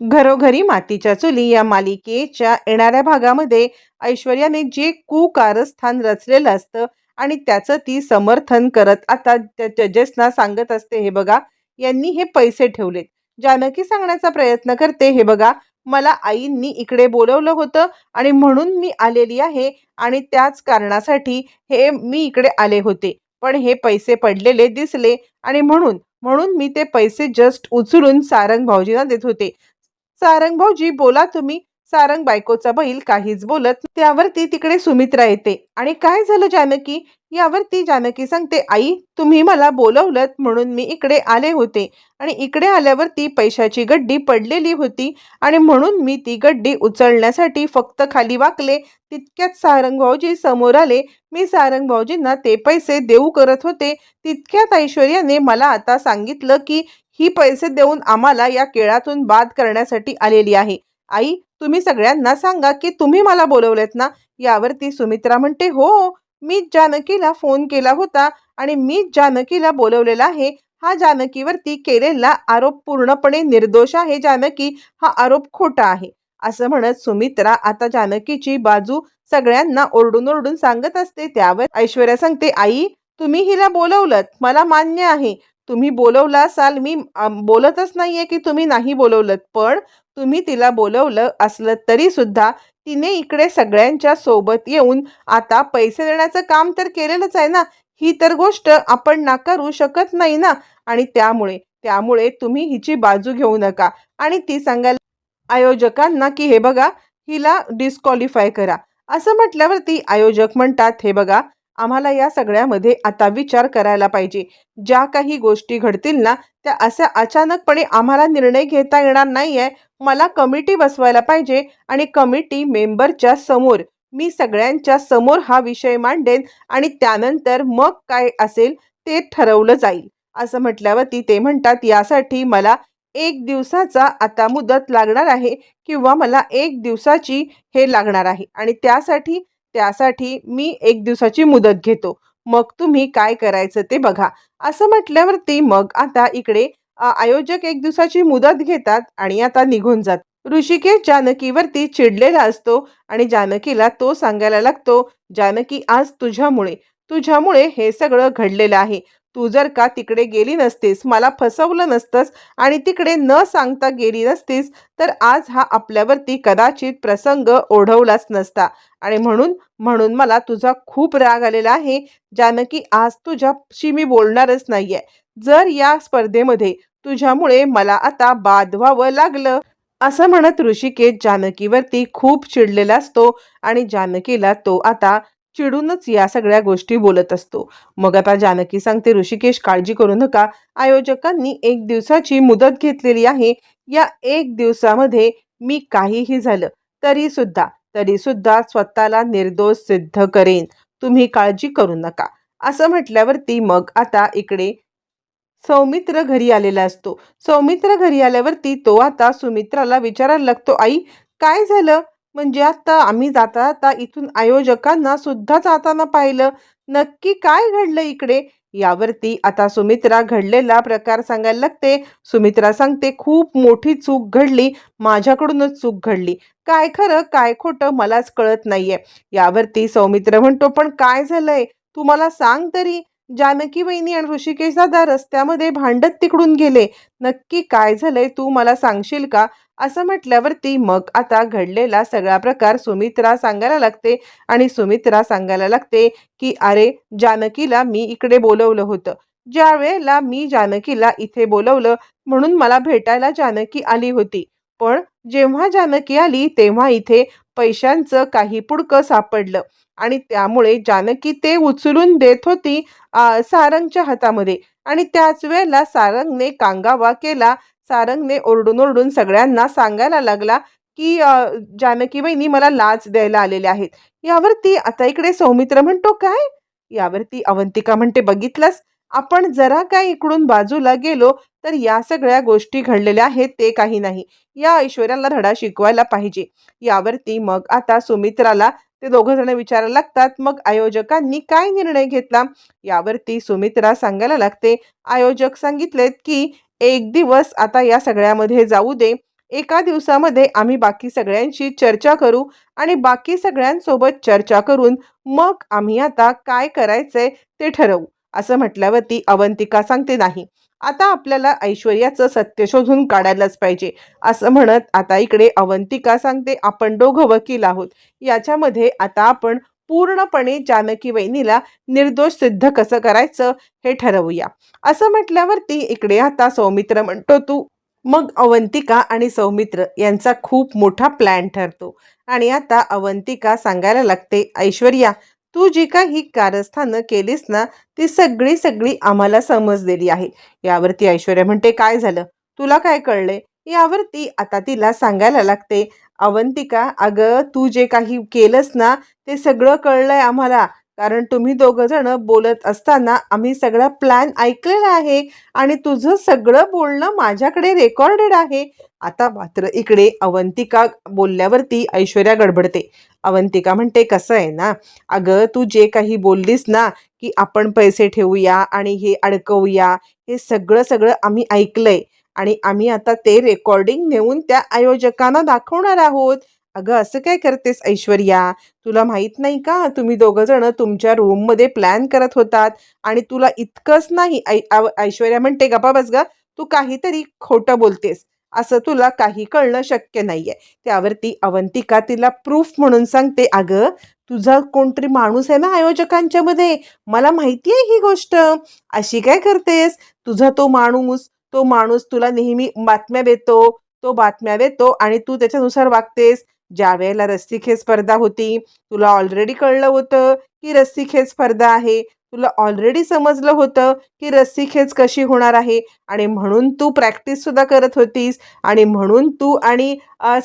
घरोघरी मातीच्या चुली या मालिकेच्या येणाऱ्या भागामध्ये ऐश्वर्याने जे कुकारस्थान रचलेलं असतं आणि त्याचं ती समर्थन करत आता त्या जजेसना सांगत असते हे बघा यांनी हे पैसे ठेवलेत. जानकी सांगण्याचा प्रयत्न करते हे बघा मला आईंनी इकडे बोलवलं होतं आणि म्हणून मी आलेली आहे आणि त्याच कारणासाठी हे मी इकडे आले होते. पण हे पैसे पडलेले दिसले आणि म्हणून म्हणून मी ते पैसे जस्ट उचलून सारंग भाऊजींना देत होते. सारंग भाऊजी बोला तुम्ही. सारंग बायकोचा बैल काहीच बोलत त्यावरती तिकडे सुमित्रा येते. आणि काय झालं जानकी? यावर ती जानकी सांगते आई तुम्ही मला बोलवलं म्हणून मी इकडे आले होते आणि इकडे आल्यावर ती पैशाची गड्डी पडलेली होती आणि म्हणून मी ती गड्डी उचलण्यासाठी फक्त खाली वाकले. तितक्यात सारंग भाऊजी समोर आले. मी सारंग भाऊजींना ते पैसे देऊ करत होते. तितक्यात ऐश्वर्याने मला आता सांगितलं की ही पैसे देऊन आम्हाला या केळातून बाद करण्यासाठी आलेली आहे. आई तुम्ही सगळ्यांना सांगा की तुम्ही मला बोलवलेत ना? यावरती सुमित्रा म्हणते हो मीच जानकीला फोन केला होता आणि मीच जानकीला बोलवलेला आहे. हा जानकीवरती केलेला आरोप पूर्णपणे निर्दोष आहे. जानकी हा आरोप खोटा आहे. असं म्हणत सुमित्रा आता जानकीची बाजू सगळ्यांना ओरडून ओरडून सांगत असते. त्यावर ऐश्वर्या सांगते आई तुम्ही हिला बोलवलत. मला मान्य आहे. तुम्ही बोलवला असाल मी बोलतच नाही आहे की तुम्ही नाही बोलवलं पण तुम्ही तिला बोलवलं असलं तरी सुद्धा तिने इकडे सगळ्यांच्या सोबत येऊन आता पैसे देण्याचं काम तर केलेलंच आहे ना ही तर गोष्ट आपण नाकारू शकत नाही ना. आणि त्यामुळे त्यामुळे तुम्ही हिची बाजू घेऊ नका. आणि ती सांगायला आयोजकांना की हे बघा हिला डिस्क्वालिफाय करा. असं म्हटल्यावरती आयोजक म्हणतात हे बघा आम्हाला या सगळ्यामध्ये आता विचार करायला पाहिजे. ज्या काही गोष्टी घडतील ना त्या अशा अचानकपणे आम्हाला निर्णय घेता येणार नाही आहे मला कमिटी बसवायला पाहिजे आणि कमिटी मेंबरच्या समोर मी सगळ्यांच्या समोर हा विषय मांडेन आणि त्यानंतर मग काय असेल ते ठरवलं जाईल. असं म्हटल्यावरती ते म्हणतात यासाठी मला एक दिवसाचा आता मुदत लागणार आहे किंवा मला एक दिवसाची हे लागणार आहे आणि त्यासाठी त्यासाठी मी एक दिवसाची मुदत घेतो. मग तुम्ही काय करायचं ते बघा. असं म्हटल्यावरती मग आता इकडे आयोजक एक दिवसाची मुदत घेतात आणि आता निघून जात ऋषिकेश जानकीवरती चिडलेला असतो आणि जानकीला तो सांगायला लागतो जानकी आज तुझ्यामुळे तुझ्यामुळे हे सगळं घडलेलं आहे. तू जर का तिकडे गेली नसतीस मला फसवलं नसतंस आणि तिकडे न सांगता गेली नसतीस तर आज हा आपल्यावरती कदाचित प्रसंग ओढवलाच नसता. आणि म्हणून म्हणून मला तुझा खूप राग आलेला आहे जानकी आज तुझ्याशी मी बोलणारच नाहीये. जर या स्पर्धेमध्ये तुझ्यामुळे मला आता बाद व्हावं लागलं असं म्हणत ऋषिकेश जानकीवरती खूप चिडलेला असतो आणि जानकीला तो आता चिडूनच या सगळ्या गोष्टी बोलत असतो. मग आता जानकी सांगते ऋषिकेश काळजी करू नका. आयोजकांनी एक दिवसाची मुदत घेतलेली आहे. या एक दिवसामध्ये मी काहीही झालं तरी सुद्धा तरी सुद्धा स्वतःला निर्दोष सिद्ध करेन. तुम्ही काळजी करू नका. असं म्हटल्यावरती मग आता इकडे सौमित्र घरी आलेला असतो. सौमित्र घरी आल्यावरती तो आता सुमित्राला विचारायला लागतो आई काय झालं? म्हणजे आता आम्ही जाता जाता इथून आयोजकांना सुद्धा जाताना पाहिलं. नक्की काय घडलं इकडे? यावरती आता सुमित्रा घडलेला प्रकार सांगायला लागते. सुमित्रा सांगते खूप मोठी चूक घडली. माझ्याकडूनच चूक घडली. काय खरं काय खोटं मलाच कळत नाहीये. यावरती सौमित्र म्हणतो पण काय झालंय? तू मला सांग तरी. जानकी वहिनी आणि ऋषिकेश दादा रस्त्यामध्ये भांडत तिकडून गेले. नक्की काय झालंय? तू मला सांगशील का? असं म्हटल्यावरती मग आता घडलेला सगळा प्रकार सुमित्रा सांगायला लागते आणि सुमित्रा सांगायला लागते की अरे जानकीला मी इकडे बोलवलं होतं. ज्या वेळेला मी जानकीला इथे बोलवलं म्हणून मला भेटायला जानकी आली होती. पण जेव्हा जानकी आली तेव्हा इथे पैशांचं काही पुडकं सापडलं आणि त्यामुळे जानकी ते उचलून देत होती सारंगच्या हातामध्ये. आणि त्याच वेळेला सारंगने कांगावा केला सारंगने ओरडून ओरडून सगळ्यांना सांगायला लागला की जानकी बहिणी मला लाच द्यायला आलेले आहेत. यावरती आता इकडे सौमित्र म्हणतो काय? यावरती अवंतिका म्हणते बघितलंस? आपण जरा काय इकडून बाजूला गेलो तर या सगळ्या गोष्टी घडलेल्या आहेत ते काही नाही. या ऐश्वर्याला धडा शिकवायला पाहिजे. यावरती मग आता सुमित्राला ते दोघं जण विचारायला लागतात मग आयोजकांनी काय निर्णय घेतला? यावरती सुमित्रा सांगायला लागते आयोजक सांगितलेत की एक दिवस आता या सगळ्यामध्ये जाऊ दे. एका दिवसामध्ये आम्ही बाकी सगळ्यांशी चर्चा करू आणि बाकी सगळ्यांसोबत चर्चा करून मग आम्ही आता काय करायचंय ते ठरवू. असं म्हटल्यावरती अवंतिका सांगते नाही आता आपल्याला ऐश्वर्याचं सत्य शोधून काढायलाच पाहिजे. असं म्हणत आता इकडे अवंतिका सांगते आपण दोघं वकील आहोत. याच्यामध्ये आता आपण पूर्णपणे जानकी वहिनीला निर्दोष सिद्ध कसं करायचं हे ठरवूया. असं म्हटल्यावरती इकडे आता सौमित्र म्हणतो तू. मग अवंतिका आणि सौमित्र यांचा खूप मोठा प्लॅन ठरतो. आणि आता अवंतिका सांगायला लागते ऐश्वर्या तू जी काही कारस्थानं केलीस ना ती सगळी सगळी आम्हाला समजलेली आहे. यावरती ऐश्वर्या म्हणते काय झालं? तुला काय कळले यावरती आता तिला सांगायला लागते अवंतिका अगं तू जे काही केलंस ना ते सगळं कळलंय आम्हाला. कारण तुम्ही दोघं जण बोलत असताना आम्ही सगळा प्लॅन ऐकलेला आहे आणि तुझं सगळं बोलणं माझ्याकडे रेकॉर्डेड आहे. आता मात्र इकडे अवंतिका बोलल्यावरती ऐश्वर्या गडबडते. अवंतिका म्हणते कसं आहे ना अगं तू जे काही बोललीस ना की आपण पैसे ठेवूया आणि हे अडकवूया हे सगळं सगळं आम्ही ऐकलंय आणि आम्ही आता ते रेकॉर्डिंग नेऊन त्या आयोजकांना दाखवणार आहोत. अगं असं काय करतेस ऐश्वर्या? तुला माहीत नाही का? तुम्ही दोघं जण तुमच्या रूममध्ये प्लॅन करत होतात आणि तुला इतकंच नाही. ऐ ऐश्वर्या म्हणते गप्पा बस ग तू काहीतरी खोटं बोलतेस. असं तुला काही कळणं शक्य नाहीये. त्यावरती अवंतिका तिला प्रूफ म्हणून सांगते अगं तुझा कोणतरी माणूस आहे ना आयोजकांच्या मध्ये? मला माहिती आहे ही गोष्ट. अशी काय करतेस? तुझा तो माणूस तो माणूस तुला नेहमी बातम्या देतो तो बातम्या देतो आणि तू त्याच्यानुसार वागतेस. ज्या वेळेला रस्सीखेच स्पर्धा होती तुला ऑलरेडी कळलं होतं की रस्सीखेच स्पर्धा आहे. तुला ऑलरेडी समजलं होतं की रस्सीखेच कशी होणार आहे आणि म्हणून तू प्रॅक्टिस सुद्धा करत होतीस आणि म्हणून तू आणि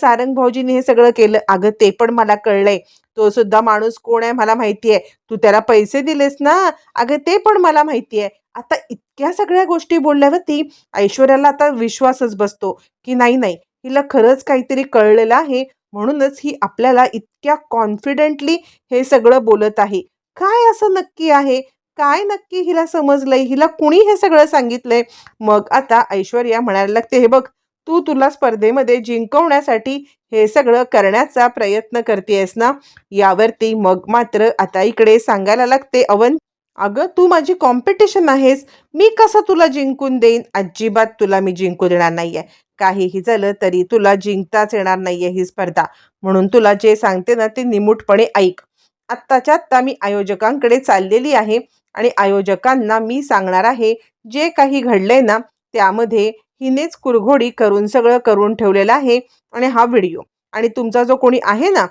सारंग भाऊजीने हे सगळं केलं. अगं ते पण मला कळलंय. तो सुद्धा माणूस कोण आहे मला माहिती आहे. तू त्याला पैसे दिलेस ना? अगं ते पण मला माहिती आहे. आता इतक्या सगळ्या गोष्टी बोलल्यावरती ऐश्वर्याला आता विश्वासच बसतो की नाही नाही हिला खरंच काहीतरी कळलेलं आहे. म्हणूनच ही आपल्याला इतक्या कॉन्फिडेंटली हे सगळं बोलत आहे. काय असं नक्की आहे? काय नक्की हिला समजलंय? हिला कुणी हे सगळं सांगितलंय? मग आता ऐश्वर्या म्हणायला लागते हे बघ तू तुला स्पर्धेमध्ये जिंकवण्यासाठी हे सगळं करण्याचा प्रयत्न करतेयस ना? यावरती मग मात्र आता इकडे सांगायला लागते अवन अगं तू माझी कॉम्पिटिशन आहेस. मी कसं तुला जिंकून देईन? अजिबात तुला मी जिंकू देणार नाहीये. काहीही झालं तरी तुला जिंकताच येणार नाहीये ही स्पर्धा. म्हणून तुला जे सांगते ना ते निमूटपणे ऐक. आत्ताच्या आत्ता मी आयोजकांकडे चाललेली आहे. आणि आयोजकांना मी सांगणार आहे जे काही घडलंय ना त्यामध्ये हिनेच कुरघोडी करून सगळं करून ठेवलेलं आहे आणि हा व्हिडिओ. आणि तुमचा जो कोणी आहे ना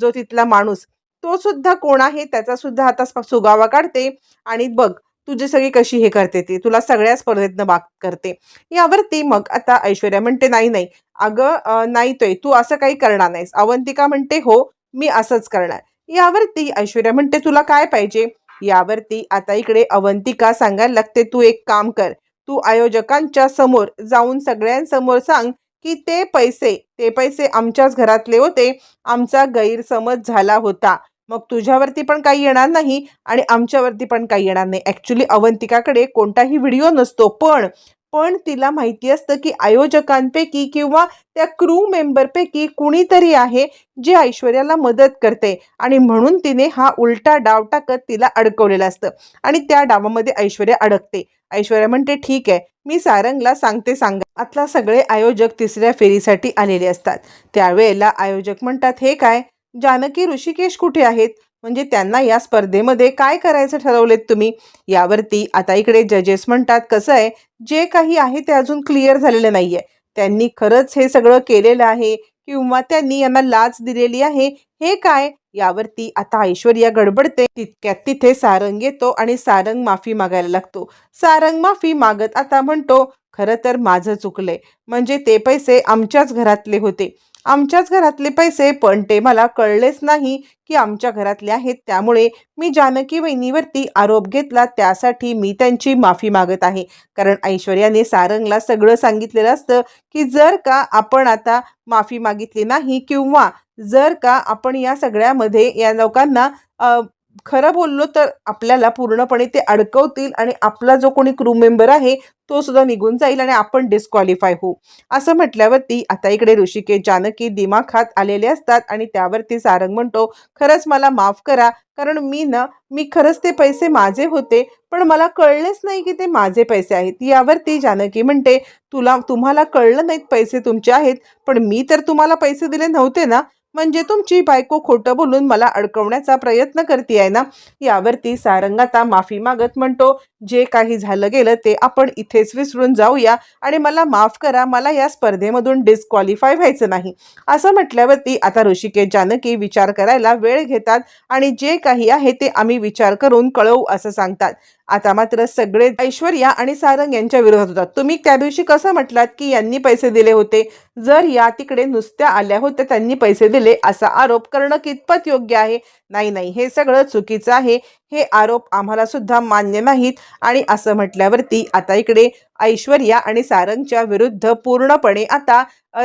जो तिथला माणूस तो सुद्धा कोण आहे त्याचा सुद्धा आता सुगावा काढते आणि बघ तुझी सगळी कशी हे करते ती तुला सगळ्या स्पर्धेतनं बाग करते. यावरती मग आता ऐश्वर्या म्हणते नाही नाही अगं नाही तोय तू असं काही करणार नाहीस. अवंतिका म्हणते हो मी असंच करणार. यावरती ऐश्वर्या म्हणते तुला काय पाहिजे? यावरती आता इकडे अवंतिका सांगायला लागते तू एक काम कर. तू आयोजकांच्या समोर जाऊन सगळ्यांसमोर सांग की ते पैसे ते पैसे आमच्याच घरातले होते. आमचा गैरसमज झाला होता. मग तुझ्यावरती पण काही येणार नाही आणि आमच्यावरती पण काही येणार नाही. ॲक्च्युली अवंतिकाकडे कोणताही व्हिडिओ नसतो. पण पण तिला माहिती असतं की आयोजकांपैकी किंवा त्या क्रू मेंबरपैकी कुणीतरी आहे जे ऐश्वर्याला मदत करते. आणि म्हणून तिने हा उलटा डाव टाकत तिला अडकवलेलं असतं. आणि त्या डावामध्ये ऐश्वर्या अडकते. ऐश्वर्या म्हणते ठीक आहे मी सारंगला सांगते सांगा. आतला सगळे आयोजक तिसऱ्या फेरीसाठी आलेले असतात. त्यावेळेला आयोजक म्हणतात हे काय? जानकी ऋषिकेश कुठे आहेत? म्हणजे त्यांना या स्पर्धेमध्ये काय करायचं ठरवलेत तुम्ही? यावरती आता इकडे जजेस म्हणतात कसं आहे? जे काही आहे ते अजून क्लिअर झालेलं नाही आहे त्यांनी खरंच हे सगळं केलेलं आहे. किंवा त्यांनी यांना लाच दिलेली आहे हे काय? यावरती आता ऐश्वर्या गडबडते. तितक्यात तिथे सारंग येतो आणि सारंग माफी मागायला लागतो. सारंग माफी मागत आता म्हणतो खरं तर माझं चुकलंय. म्हणजे ते पैसे आमच्याच घरातले होते. आमच्याच घरातले पैसे पण ते मला कळलेच नाही की आमच्या घरातले आहेत. त्यामुळे मी जानकी वहिनीवरती आरोप घेतला. त्यासाठी मी त्यांची माफी मागत आहे. कारण ऐश्वर्याने सारंगला सगळं सांगितलेलं असतं की जर का आपण आता माफी मागितली नाही किंवा जर का आपण या सगळ्यामध्ये या लोकांना अ, खरं बोललो तर आपल्याला पूर्णपणे ते अडकवतील आणि आपला जो कोणी क्रू मेंबर आहे तो सुद्धा निघून जाईल आणि आपण डिस्क्वालिफाय होऊ. असं म्हटल्यावरती आता इकडे ऋषिकेश जानकी दिमाखात आलेले असतात आणि त्यावरती सारंग म्हणतो खरंच मला माफ करा कारण मी ना मी खरंच ते पैसे माझे होते पण मला कळलेच नाही की ते माझे पैसे आहेत. यावरती जानकी म्हणते तुला तुम्हाला कळलं नाहीत पैसे तुमचे आहेत पण मी तर तुम्हाला पैसे दिले नव्हते ना म्हणजे तुमची बायको खोटं बोलून मला अडकवण्याचा प्रयत्न करते ना? यावरती सारंग आता माफी मागत म्हणतो जे काही झालं गेलं ते आपण इथेच विसरून जाऊया आणि मला माफ करा मला या स्पर्धेमधून डिस्क्वालिफाय व्हायचं नाही. असं म्हटल्यावरती आता ऋषिकेश जानकी विचार करायला वेळ घेतात आणि जे काही आहे ते आम्ही विचार करून कळवू असं सांगतात. आता मात्र सगळे ऐश्वर्या आणि सारंग यांच्या विरोधात होतात. तुम्ही त्या दिवशी कसं म्हटलात की यांनी पैसे दिले होते? जर या तिकडे नुसत्या आल्या होत्या त्यांनी पैसे दिले असा आरोप करणं कितपत योग्य आहे? नाही नाही. हे सगळं चुकीचं आहे. हे आरोप आम्हाला सुद्धा मान्य नाहीत. आणि असं म्हटल्यावरती आता इकडे ऐश्वर्या आणि सारंगच्या विरुद्ध पूर्णपणे आता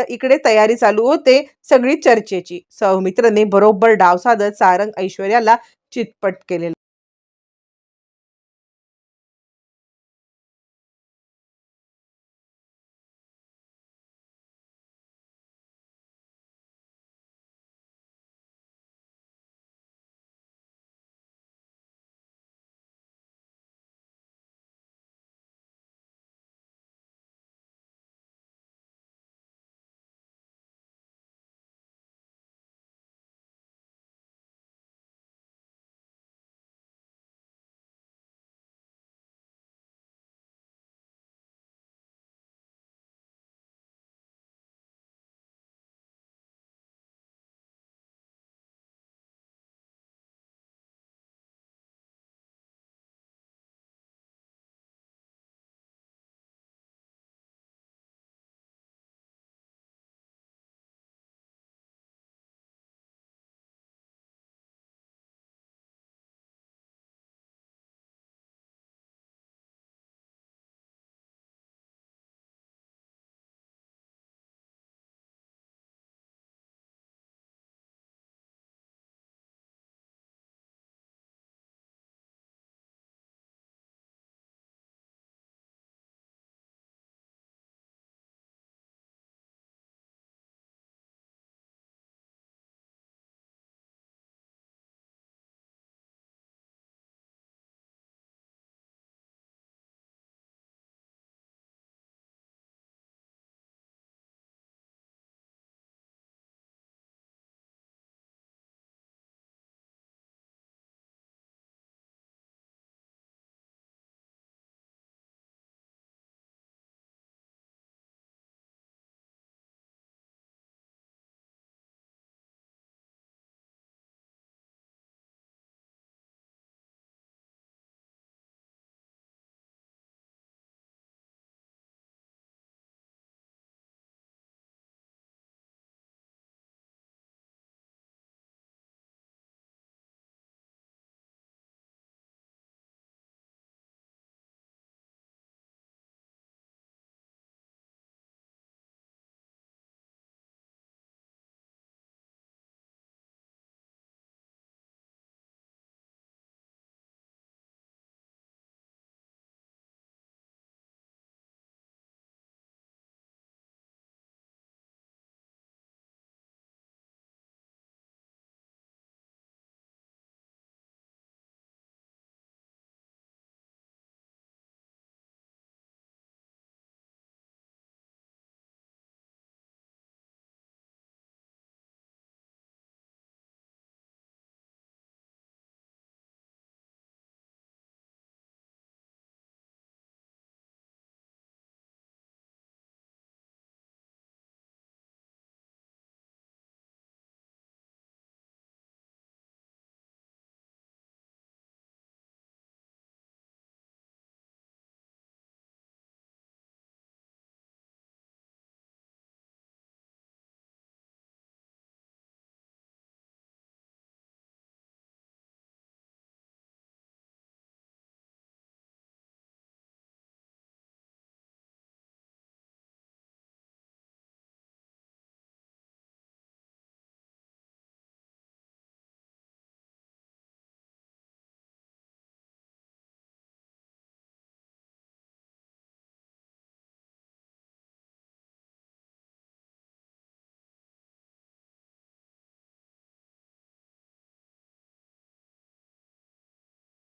इकडे तयारी चालू होते सगळी चर्चेची. सौमित्रने बरोबर डाव साधत सारंग ऐश्वर्याला चितपट केलेला